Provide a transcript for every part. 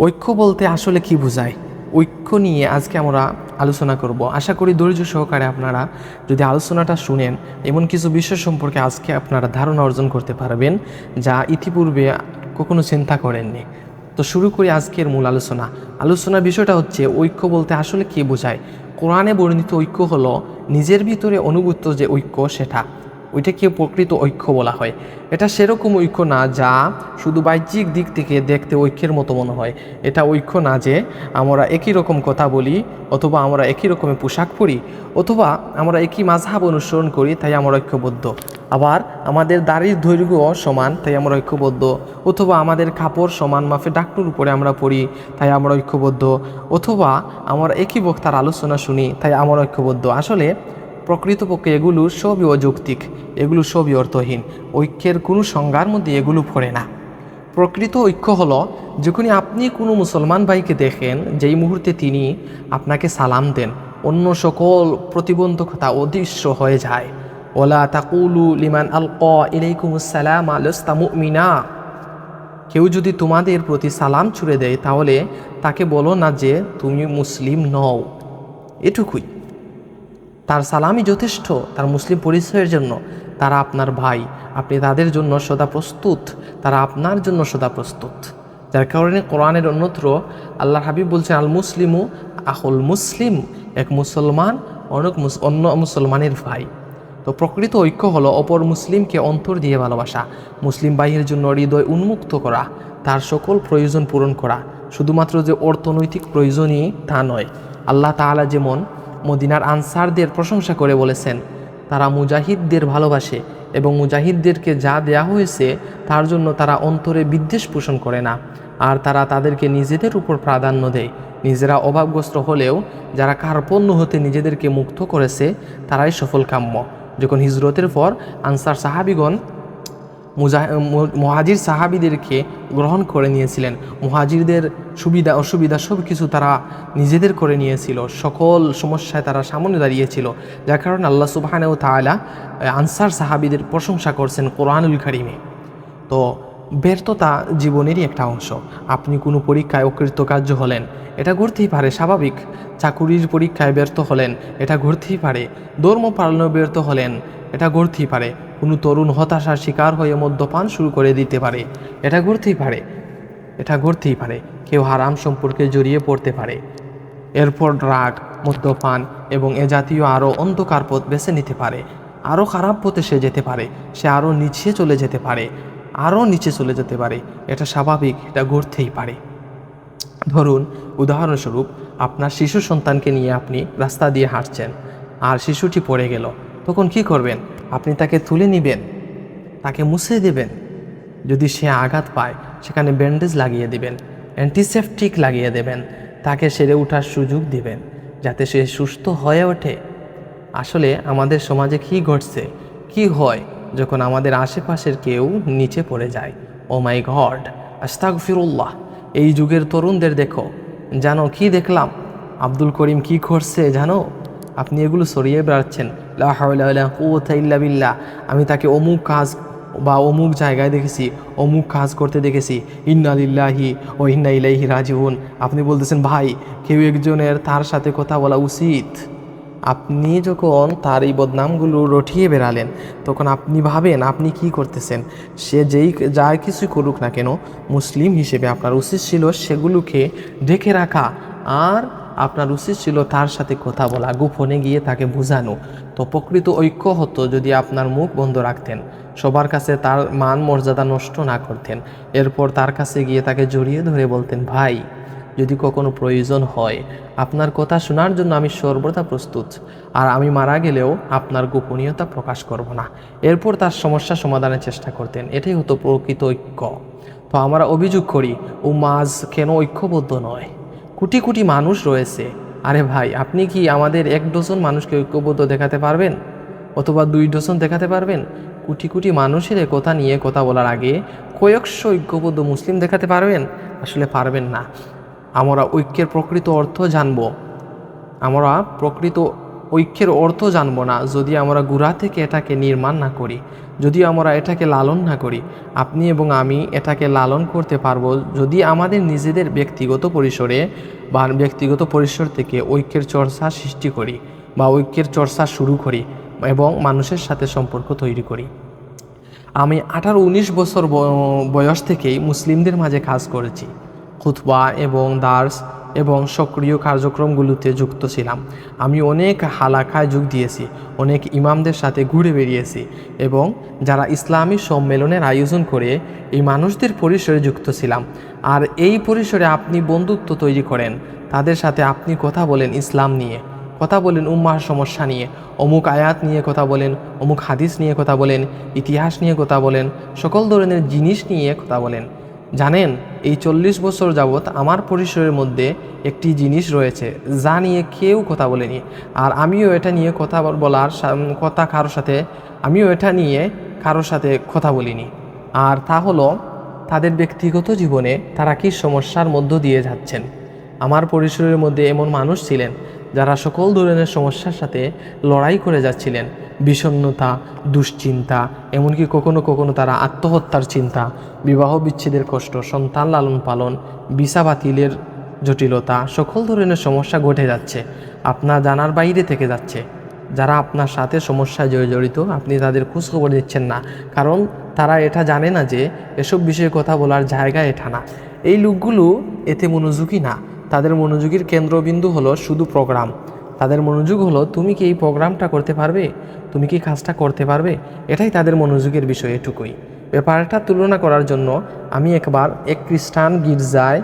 ঐক্য বলতে আসলে কি বোঝায়? ঐক্য নিয়ে আজকে আমরা আলোচনা করব। আশা করি ধৈর্য সহকারে আপনারা যদি আলোচনাটা শুনেন, এমন কিছু বিষয় সম্পর্কে আজকে আপনারা ধারণা অর্জন করতে পারবেন যা ইতিপূর্বে কখনো চিন্তা করেননি। তো শুরু করি আজকের মূল আলোচনা। আলোচনার বিষয়টা হচ্ছে, ঐক্য বলতে আসলে কি বোঝায়? কোরআনে বর্ণিত ঐক্য হলো নিজের ভিতরে অনুভূত যে ঐক্য সেটা। ওইটাকে প্রকৃত ঐক্য বলা হয়। এটা সেরকম ঐক্য না যা শুধু বাহ্যিক দিক থেকে দেখতে ঐক্যের মতো মনে হয়। এটা ঐক্য না যে আমরা একই রকম কথা বলি অথবা আমরা একই রকমের পোশাক পরি অথবা আমরা একই মাঝহাব অনুসরণ করি, তাই আমরা ঐক্যবদ্ধ। আবার আমাদের দাড়ির দৈর্ঘ্য সমান, তাই আমরা ঐক্যবদ্ধ। অথবা আমাদের কাপড় সমান মাফে ডাক্তুর উপরে আমরা পড়ি তাই আমরা ঐক্যবদ্ধ। অথবা আমরা একই বক্তার আলোচনা শুনি, তাই আমরা ঐক্যবদ্ধ। আসলে প্রকৃতপক্ষে এগুলো সবই অযৌক্তিক, এগুলো সবই অর্থহীন, ঐক্যের কোনো সংজ্ঞার মধ্যে এগুলো পড়ে না। প্রকৃত ঐক্য হলো, যখনই আপনি কোনো মুসলমান ভাইকে দেখেন, যেই মুহূর্তে তিনি আপনাকে সালাম দেন, অন্য সকল প্রতিবন্ধকতা অদৃশ্য হয়ে যায়। ওলা তাকুলু লিমান আল ক ইলাইকুমুসালাম আলস্তা মুমিনা। কেউ যদি তোমাদের প্রতি সালাম ছুড়ে দেয়, তাহলে তাকে বলো না যে তুমি মুসলিম নও। এটুকুই। তার সালামই যথেষ্ট, তার মুসলিম পরিচয়ের জন্য। তারা আপনার ভাই, আপনি তাদের জন্য সদা প্রস্তুত, তারা আপনার জন্য সদা প্রস্তুত। যার কারণে কোরআনের অন্যত্র আল্লাহ হাবিব বলছেন আল মুসলিমু আহুল মুসলিম এক মুসলমান, অনেক অন্য মুসলমানের ভাই। তো প্রকৃত ঐক্য হলো অপর মুসলিমকে অন্তর দিয়ে ভালোবাসা, মুসলিম ভাইয়ের জন্য হৃদয় উন্মুক্ত করা, তার সকল প্রয়োজন পূরণ করা। শুধুমাত্র যে অর্থনৈতিক প্রয়োজনই তা নয়, আল্লাহ তাআলা যেমন মদিনার আনসারদের প্রশংসা করে বলেছেন, তারা মুজাহিদদের ভালোবাসে এবং মুজাহিদদেরকে যা দেয়া হয়েছে তার জন্য তারা অন্তরে বিদ্বেষ পোষণ করে না। আর তারা তাদেরকে নিজেদের উপর প্রাধান্য দেয়। নিজেরা অভাবগ্রস্ত হলেও যারা কার্পণ্য হতে নিজেদেরকে মুক্ত করেছে, তারাই সফল কাম্য। যখন হিজরতের পর আনসার সাহাবিগণ মুহাজির সাহাবিদেরকে গ্রহণ করে নিয়েছিলেন। মুহাজিরদের সুবিধা অসুবিধা সব কিছু তারা নিজেদের করে নিয়েছিল। সকল সমস্যায় তারা সামনে দাঁড়িয়েছিল। যার কারণে আল্লাহ তাআলা আহ, আনসার সাহাবিদের প্রশংসা করছেন কোরআনুল কারিমে। তো ব্যর্থতা জীবনেরই একটা অংশ। আপনি কোনো পরীক্ষায় অকৃতকার্য হলেন এটা ঘুরতেই পারে স্বাভাবিক। চাকুরির পরীক্ষায় ব্যর্থ হলেন এটা ঘটতেই পারে। ধর্ম পালনে ব্যর্থ হলেন এটা ঘটতেই পারে। কোনো তরুণ হতাশার শিকার হয়ে মদ্যপান শুরু করে দিতে পারে। এটা ঘটতেই পারে। এটা ঘটতেই পারে। কেউ হারাম সম্পর্কে জড়িয়ে পড়তে পারে। এরপর রাগ, মদ্যপান এবং এ জাতীয় আরও অন্ধকার পথ বেছে নিতে পারে। আরও খারাপ পথে সে যেতে পারে। সে আরও নিচে চলে যেতে পারে। আরও নিচে চলে যেতে পারে। এটা স্বাভাবিক, এটা ঘটতেই পারে। ধরুন, উদাহরণস্বরূপ, আপনার শিশু সন্তানকে নিয়ে আপনি রাস্তা দিয়ে হাঁটছেন। আর শিশুটি পড়ে গেল। তখন কি করবেন? আপনি তাকে তুলে নেবেন, তাকে মুছে দেবেন। যদি সে আঘাত পায়, সেখানে ব্যান্ডেজ লাগিয়ে দিবেন অ্যান্টিসেপটিক লাগিয়ে দেবেন, তাকে সেরে ওঠার সুযোগ দিবেন, যাতে সে সুস্থ হয়ে ওঠে। আসলে আমাদের সমাজে কি ঘটছে? কি হয় যখন আমাদের আশেপাশের কেউ নিচে পড়ে যায়? ও মাই গড আস্তাক ফিরুল্লাহ এই যুগের তরুণদের দেখো, জানো কি দেখলাম? আব্দুল করিম কি করছে জানো? আপনি এগুলো সরিয়ে বেড়াচ্ছেন। ইল্লা বিল্লাহ। আমি তাকে অমুক কাজ বা অমুক জায়গায় দেখেছি, অমুক কাজ করতে দেখেছি। ইন্না লিল্লাহি ও ইন্না ইলাইহি রাজিউন। আপনি বলতেছেন, ভাই, কেউ একজনের তার সাথে কথা বলা উচিত। আপনি যখন তার এই বদনামগুলো রটিয়ে বেড়ালেন, তখন আপনি ভাবেন, আপনি কি করতেছেন? সে যেই, যা কিছুই করুক না কেন, মুসলিম হিসেবে আপনার উচিত ছিল সেগুলোকে ঢেকে রাখা। আর আপনার উচিত ছিল তার সাথে কথা বলা, গোপনে গিয়ে তাকে বোঝানো। তো প্রকৃত ঐক্য হতো যদি আপনার মুখ বন্ধ রাখতেন, সবার কাছে তার মান মর্যাদা নষ্ট না করতেন। এরপর তার কাছে গিয়ে তাকে জড়িয়ে ধরে বলতেন, ভাই, যদি কখনো প্রয়োজন হয়, আপনার কথা শোনার জন্য আমি সর্বদা প্রস্তুত, আর আমি মারা গেলেও আপনার গোপনীয়তা প্রকাশ করব না। এরপর তার সমস্যা সমাধানের চেষ্টা করতেন। এটাই হতো প্রকৃত ঐক্য। তো আমরা অভিযোগ করি ও মাঝ কেন ঐক্যবদ্ধ নয়? কোটি কোটি মানুষ রয়েছে। আরে ভাই, আপনি কি আমাদের এক ডজন মানুষকে ঐক্যবদ্ধ দেখাতে পারবেন? অথবা দুই ডজন দেখাতে পারবেন? কোটি কোটি মানুষের কথা নিয়ে কথা বলার আগে কয়েকশো ঐক্যবদ্ধ মুসলিম দেখাতে পারবেন? আসলে পারবেন না। আমরা ঐক্যের প্রকৃত অর্থ জানব। আমরা প্রকৃত ঐক্যের অর্থ জানব না যদি আমরা গুড়া থেকে এটাকে নির্মাণ না করি, যদি আমরা এটাকে লালন না করি, আপনি এবং আমি এটাকে লালন করতে পারব যদি আমাদের নিজেদের ব্যক্তিগত পরিসরে বা ব্যক্তিগত পরিসর থেকে ঐক্যের চর্চা সৃষ্টি করি বা ঐক্যের চর্চা শুরু করি এবং মানুষের সাথে সম্পর্ক তৈরি করি। আমি আঠারো উনিশ বছর বয়স থেকেই মুসলিমদের মাঝে কাজ করেছি। খুতবা এবং দার্স এবং সক্রিয় কার্যক্রমগুলোতে যুক্ত ছিলাম। আমি অনেক হালাকায় যোগ দিয়েছি, অনেক ইমামদের সাথে ঘুরে বেরিয়েছি এবং যারা ইসলামী সম্মেলনের আয়োজন করে এই মানুষদের পরিসরে যুক্ত ছিলাম। আর এই পরিসরে আপনি বন্ধুত্ব তৈরি করেন, তাদের সাথে আপনি কথা বলেন ইসলাম নিয়ে, কথা বলেন উম্মার সমস্যা নিয়ে, অমুক আয়াত নিয়ে কথা বলেন, অমুক হাদিস নিয়ে কথা বলেন, ইতিহাস নিয়ে কথা বলেন, সকল ধরনের জিনিস নিয়ে কথা বলেন। জানেন, এই চল্লিশ বছর যাবৎ আমার পরিসরের মধ্যে একটি জিনিস রয়েছে, যা নিয়ে কেউ কথা বলেনি। আর আমিও এটা নিয়ে কথা বলার কথা কারোর সাথে, আমিও এটা নিয়ে কারোর সাথে কথা বলিনি। আর তা হলো, তাদের ব্যক্তিগত জীবনে তারা কী সমস্যার মধ্য দিয়ে যাচ্ছেন? আমার পরিসরের মধ্যে এমন মানুষ ছিলেন যারা সকল ধরনের সমস্যার সাথে লড়াই করে যাচ্ছিলেন, বিষণ্ণতা, দুশ্চিন্তা, এমনকি কখনো কখনো তারা আত্মহত্যার চিন্তা, বিবাহ বিচ্ছেদের কষ্ট, সন্তান লালন পালন, ভিসা বাতিলের জটিলতা, সকল ধরনের সমস্যা ঘটে যাচ্ছে আপনার জানার বাইরে থেকে যাচ্ছে। যারা আপনার সাথে সমস্যায় জড়ি- জড়িত, আপনি তাদের খোঁজখবর দিচ্ছেন না, কারণ তারা এটা জানে না যে এসব বিষয়ে কথা বলার জায়গা এটা না। এই লোকগুলো এতে মনোযোগী না। তাদের মনোযোগীর কেন্দ্রবিন্দু হলো শুধু প্রোগ্রাম। তাদের মনোযোগ হলো, তুমি কি এই প্রোগ্রামটা করতে পারবে? তুমি কি কাজটা করতে পারবে? এটাই তাদের মনোযোগের বিষয় এটুকুই। ব্যাপারটা তুলনা করার জন্য আমি একবার এক খ্রিস্টান গির্জায়,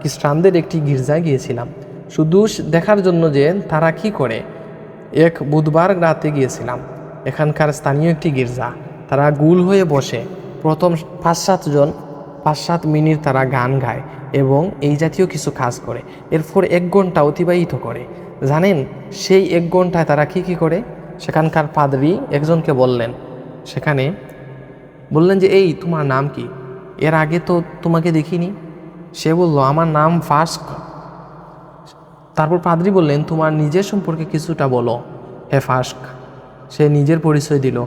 খ্রিস্টানদের একটি গির্জায় গিয়েছিলাম। শুধু দেখার জন্য যে তারা কি করে, এক বুধবার রাতে গিয়েছিলাম। এখানকার স্থানীয় একটি গির্জা। তারা গুল হয়ে বসে। প্রথম পাঁচ সাতজন পাঁচ সাত মিনিট তারা গান গায় এবং এই জাতীয় কিছু কাজ করে। এরপর এক ঘণ্টা অতিবাহিত করে। জানেন, সেই এক ঘন্টায় তারা কি কি করে? সেখানকার পাদরি একজনকে বললেন, সেখানে বললেন যে, এই, তোমার নাম কি? এর আগে তো তোমাকে দেখিনি। সে বলল, আমার নাম ফাস্ক। তারপর পাদ্রি বললেন, তোমার নিজের সম্পর্কে কিছুটা বলো, হে ফাস্ক। সে নিজের পরিচয় দিল।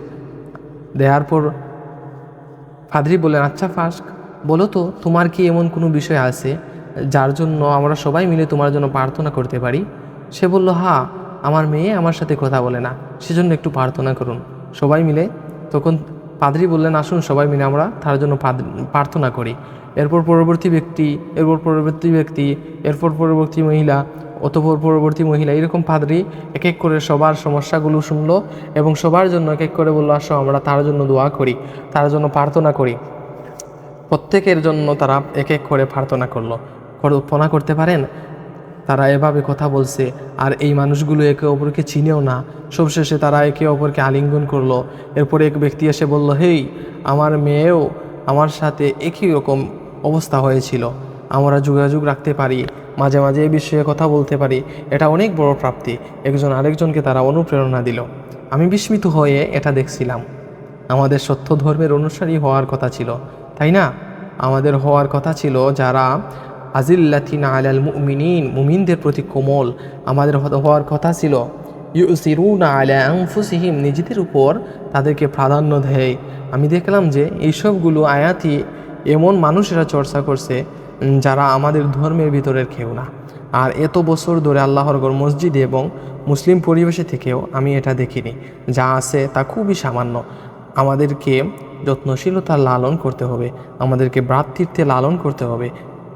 দেওয়ার পর ফাদ্রি বললেন আচ্ছা ফাস্ক। বলো তো, তোমার কি এমন কোনো বিষয় আছে যার জন্য আমরা সবাই মিলে তোমার জন্য প্রার্থনা করতে পারি? সে বলল, হা, আমার মেয়ে আমার সাথে কথা বলে না, সেজন্য একটু প্রার্থনা করুন। সবাই মিলে তখন পাদ্রি বললেন, আসুন সবাই মিলে আমরা তার জন্য প্রার্থনা করি। এরপর পরবর্তী ব্যক্তি, এরপর পরবর্তী ব্যক্তি, এরপর পরবর্তী মহিলা, অতপর পরবর্তী মহিলা, এরকম পাদ্রি এক এক করে সবার সমস্যাগুলো শুনলো এবং সবার জন্য এক এক করে বলল, আসো, আমরা তার জন্য দোয়া করি, তার জন্য প্রার্থনা করি। প্রত্যেকের জন্য তারা এক এক করে প্রার্থনা করল। কল্পনা করতে পারেন? তারা এভাবে কথা বলছে, আর এই মানুষগুলো একে অপরকে চিনেও না। সবশেষে তারা একে অপরকে আলিঙ্গন করল। এরপরে এক ব্যক্তি এসে বলল, হেই, আমার মেয়েও আমার সাথে একই রকম অবস্থা হয়েছিল। আমরা যোগাযোগ রাখতে পারি, মাঝে মাঝে এই বিষয়ে কথা বলতে পারি। এটা অনেক বড় প্রাপ্তি। একজন আরেকজনকে তারা অনুপ্রেরণা দিল। আমি বিস্মিত হয়ে এটা দেখছিলাম। আমাদের সত্য ধর্মের অনুসারী হওয়ার কথা ছিল। তাই না? আমাদের হওয়ার কথা ছিল যারা আজিল্লাথিন আলাল মুমিনিন, মুমিনদের প্রতি কোমল। আমাদের হওয়ার কথা ছিল, ইউসিরুনা আলা আনফুসিহিম, নিজেদের উপর তাদেরকে প্রাধান্য দেয়। আমি দেখলাম যে এইসবগুলো আয়াতি এমন মানুষেরা চর্চা করছে যারা আমাদের ধর্মের ভিতরের কেউ না। আর এত বছর ধরে আল্লাহর ঘর মসজিদে এবং মুসলিম পরিবেশে থেকেও আমি এটা দেখিনি। যা আছে তা খুবই সামান্য। আমাদেরকে যত্নশীলতা লালন করতে হবে, আমাদেরকে ভ্রাতৃত্বে লালন করতে হবে।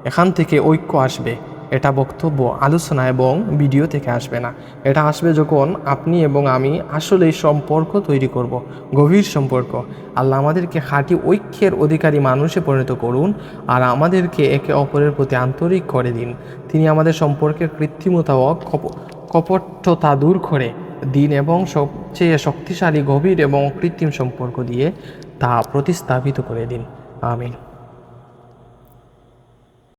এখান থেকে ঐক্য আসবে। এটা বক্তব্য, আলোচনা এবং ভিডিও থেকে আসবে না। এটা আসবে যখন আপনি এবং আমি আসলে সম্পর্ক তৈরি করব, গভীর সম্পর্ক। আল্লাহ আমাদেরকে খাঁটি ঐক্যের অধিকারী মানুষে পরিণত করুন আর আমাদেরকে একে অপরের প্রতি আন্তরিক করে দিন। তিনি আমাদের সম্পর্কের কৃত্রিমতা ও কপ- কপটতা দূর করে দিন এবং সবচেয়ে শক্তিশালী, গভীর এবং কৃত্রিম সম্পর্ক দিয়ে তা প্রতিস্থাপিত করে দিন। আমিন।